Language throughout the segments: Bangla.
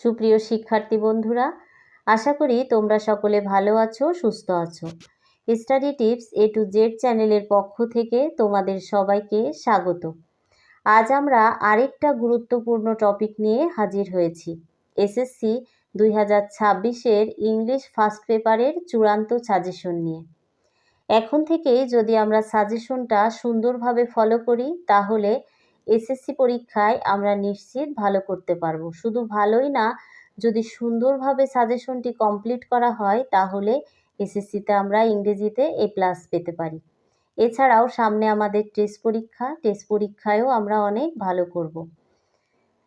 সুপ্রিয় শিক্ষার্থী বন্ধুরা, আশা করি তোমরা সকলে ভালো আছো, সুস্থ আছো। Study tips A to Z চ্যানেলের পক্ষ থেকে তোমাদের সবাইকে স্বাগত। আজ আমরা আরেকটা গুরুত্বপূর্ণ টপিক নিয়ে হাজির হয়েছি। এসএসসি দুই হাজার ছাব্বিশের ইংলিশ ফার্স্ট পেপারের চূড়ান্ত সাজেশন নিয়ে। এখন থেকেই যদি আমরা সাজেশনটা সুন্দরভাবে ফলো করি, তাহলে এসএসসি পরীক্ষায় আমরা নিশ্চিত ভালো করতে পারব। শুধু ভালোই না, যদি সুন্দরভাবে সাজেশনটি কমপ্লিট করা হয়, তাহলে এসএসসিতে আমরা ইংরেজিতে এ প্লাস পেতে পারি। এছাড়াও সামনে আমাদের টেস্ট পরীক্ষা, টেস্ট পরীক্ষায়ও আমরা অনেক ভালো করব।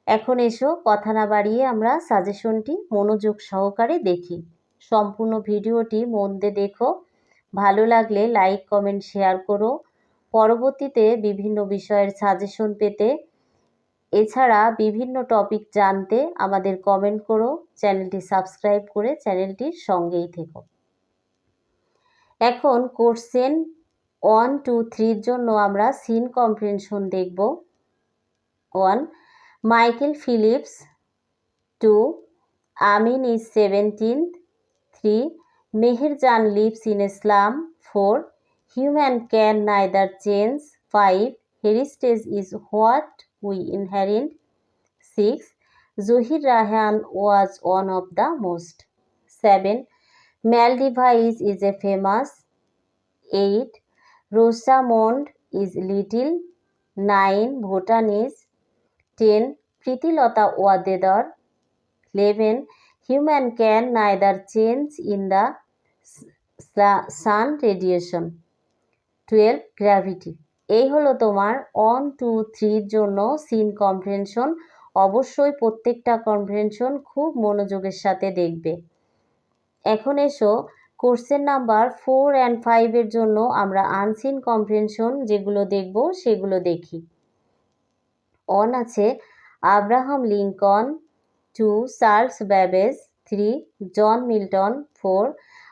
এখন এসো, কথা না বাড়িয়ে আমরা সাজেশনটি মনোযোগ সহকারে দেখি। সম্পূর্ণ ভিডিওটি মন দিয়ে দেখো। ভালো লাগলে লাইক, কমেন্ট, শেয়ার করো। পরবর্তীতে বিভিন্ন বিষয়ের সাজেশন পেতে। এছাড়া বিভিন্ন টপিক জানতে আমাদের কমেন্ট করো, চ্যানেলটি সাবস্ক্রাইব করে চ্যানেলটির সঙ্গেই থেকো। এখন কোর্সেন ওয়ান টু থ্রির জন্য আমরা সিন কম্প্রেনশন দেখব। One Michael Phillips two Amin is seventeenth three Meherjan lives in Islam four Human can neither change. 5. Heritage is what we inherit. 6. Zohir Rahan was one of the most. 7. Maldives is a famous. 8. Rosamond is little. 9. Bhutan is. 10. Pritilota Wadedar. 11. Human can neither change in the sun radiation. Twelve gravity এই হলো তোমার ওয়ান টু থ্রির জন্য সিন কম্প্রেনশন অবশ্যই প্রত্যেকটা কম্প্রেনশন খুব মনোযোগের সাথে দেখবে। এখন এসো কোর্সের নাম্বার ফোর অ্যান্ড ফাইভের জন্য আমরা আনসিন কম্প্রেনশন যেগুলো দেখব সেগুলো দেখি। অন আছে Abraham Lincoln two Charles Babbage three John Milton four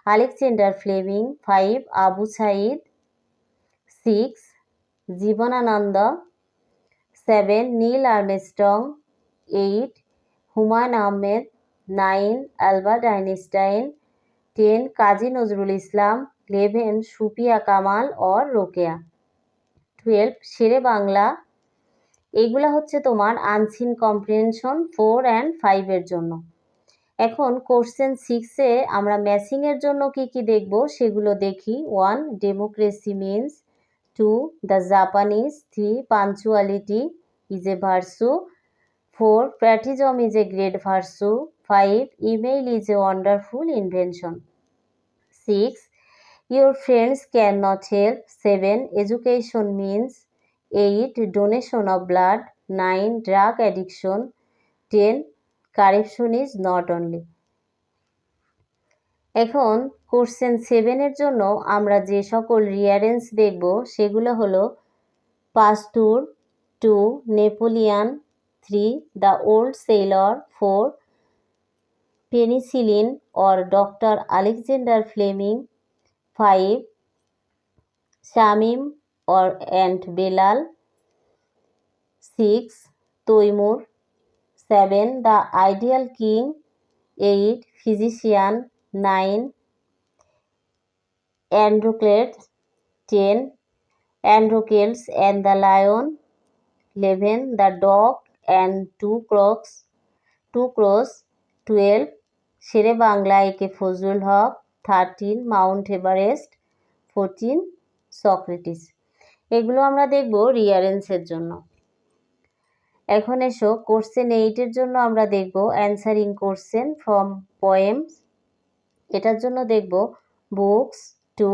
Alexander Fleming five Abu Sayeed six, Jibanananda, seven, Neil Armstrong, eight, Humayun Ahmed, nine Albert Einstein, ten, Kazi Nazrul Islam, eleven, Sufia Kamal or Rokeya. Twelve, Sher-e Bangla. এগুলা হচ্ছে তোমার আনসিন কম্প্রিহেনশন ফোর অ্যান্ড ফাইভের জন্য। এখন কোশ্চেন সিক্সে আমরা ম্যাসিংয়ের জন্য কি কি দেখব সেগুলো দেখি। One democracy means 2. The Japanese. 3. Punctuality is a virtue. 4. Patriotism is a great virtue. 5. Email is a wonderful invention. 6. Your friends cannot help. 7. Education means. 8. Donation of blood. 9. Drug addiction. 10. Corruption is not only. এখন কোশ্চেন সেভেনের জন্য আমরা যে সকল রিয়ারেন্স দেখব, সেগুলো হলো Pasteur two Napoleon three the old sailor four penicillin or doctor Alexander Fleming five Shamim or and Belal six Timur seven the ideal king eight physician nine Androcles, 10. Androcles and the lion, 11. The dog and two crows, 12. Sher-e Bangla AK Fazlul Huq, 13. Mount Everest, 14. Socrates এগুলো আমরা দেখব রিয়ারেন্সের জন্য এখন এসো কোর্সেন এইটের জন্য আমরা দেখব অ্যান্সারিং কোর্সেন ফ্রম পোয়েমস এটার জন্য দেখব books two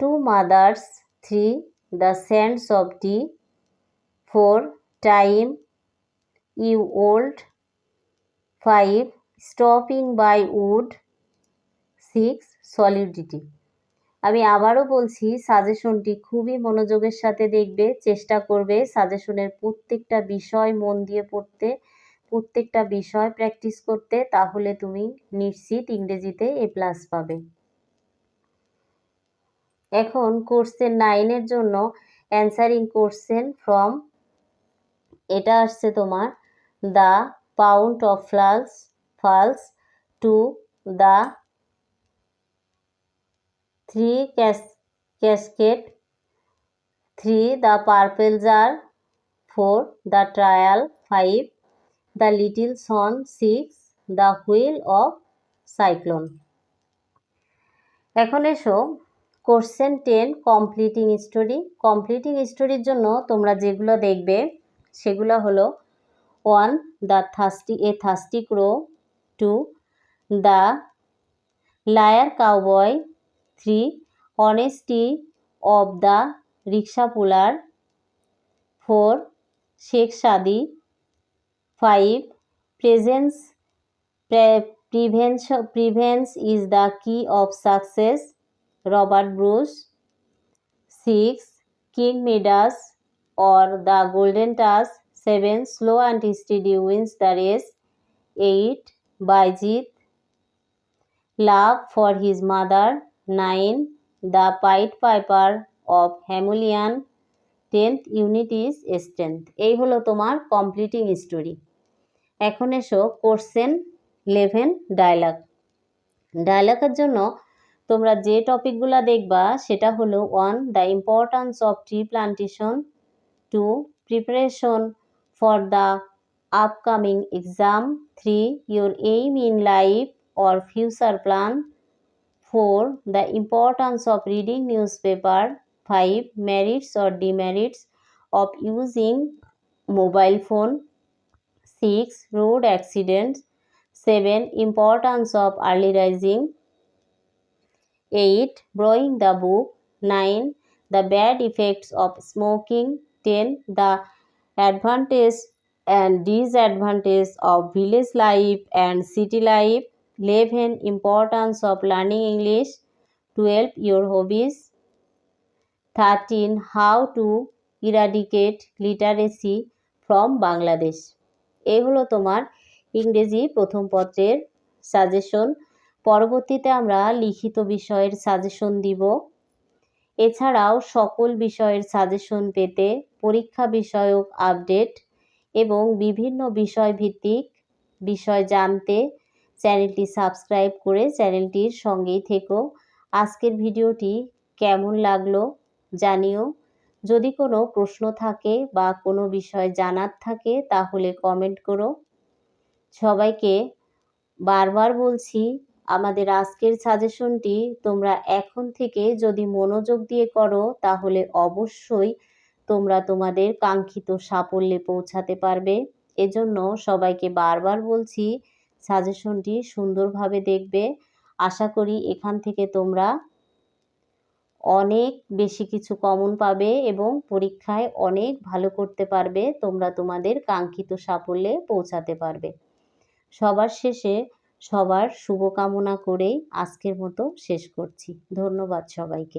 to mothers three the sands of tea, four time you old five stopping by wood six solidity আমি আবারও বলছি সাজেশনটি খুবই মনোযোগের সাথে দেখবে চেষ্টা করবে সাজেশনের প্রত্যেকটা বিষয় মন দিয়ে পড়তে। প্রত্যেকটা বিষয় প্র্যাকটিস করতে, তাহলে তুমি নিশ্চিত ইংরেজিতে এ প্লাস পাবে। এখন কোর্সের নাইনের জন্য অ্যান্সারিং কোর্সেন ফ্রম এটা আসছে তোমার the pound of flags falls two the three cash cascade 3 the purple jar 4 the trial 5 the little son 6 the wheel of cyclone. এখন এসো question ten completing story completing স্টোরির জন্য তোমরা যেগুলো দেখবে, সেগুলো হলো one the thirsty a thirsty crow two the liar cowboy three honesty of the rickshaw puller four Sheikh Saadi five, presence perseverance perseverance is the key of success, Robert Bruce. Six, king Midas or the golden touch, seven, slow and steady wins the race. Eight, Bayazid, love for his mother. Nine, the pied piper of Hamelin. Tenth, unity is, strength. এই হলো তোমার কমপ্লিটিং স্টোরি। এখন এসো কোর্সেন লেভেন ডায়লগ। ডায়লগের জন্য তোমরা যে টপিকগুলো দেখবা, সেটা হলো one, the importance of tree plantation. Two, preparation for the upcoming exam. Three your aim in life or future plan. Four, the importance of reading newspaper five merits or demerits of using mobile phone 6. Road accidents. 7. Importance of early rising. 8. Blowing the book. 9. The bad effects of smoking. 10. The advantage and disadvantage of village life and city life. 11. Importance of learning English. 12. Your hobbies. 13. How to eradicate literacy from Bangladesh. এই হলো তোমার ইংরেজি প্রথম পত্রের সাজেশন পরবর্তীতে আমরা লিখিত বিষয়ের সাজেশন দিব। এছাড়াও সকল বিষয়ের সাজেশন পেতে পরীক্ষা বিষয়ক আপডেট এবং বিভিন্ন বিষয় ভিত্তিক বিষয় জানতে চ্যানেলটি সাবস্ক্রাইব করে চ্যানেলটির সঙ্গেই থেকো। আজকের ভিডিওটি কেমন লাগল জানিও। যদি কোনো প্রশ্ন থাকে বা কোনো বিষয় জানার থাকে, তাহলে কমেন্ট করো। সবাইকে বারবার বলছি, আমাদের আজকের সাজেশনটি তোমরা এখন থেকে যদি মনোযোগ দিয়ে করো, তাহলে অবশ্যই তোমরা তোমাদের কাঙ্ক্ষিত সাফল্যে পৌঁছাতে পারবে। এজন্য সবাইকে বারবার বলছি সাজেশনটি সুন্দরভাবে দেখবে। আশা করি এখান থেকে তোমরা অনেক বেশি কিছু কমন পাবে এবং পরীক্ষায় অনেক ভালো করতে পারবে, তোমরা তোমাদের কাঙ্ক্ষিত সাফল্যে পৌঁছাতে পারবে। সবার শেষে সবার শুভকামনা করেই আজকের মতো শেষ করছি। ধন্যবাদ সবাইকে।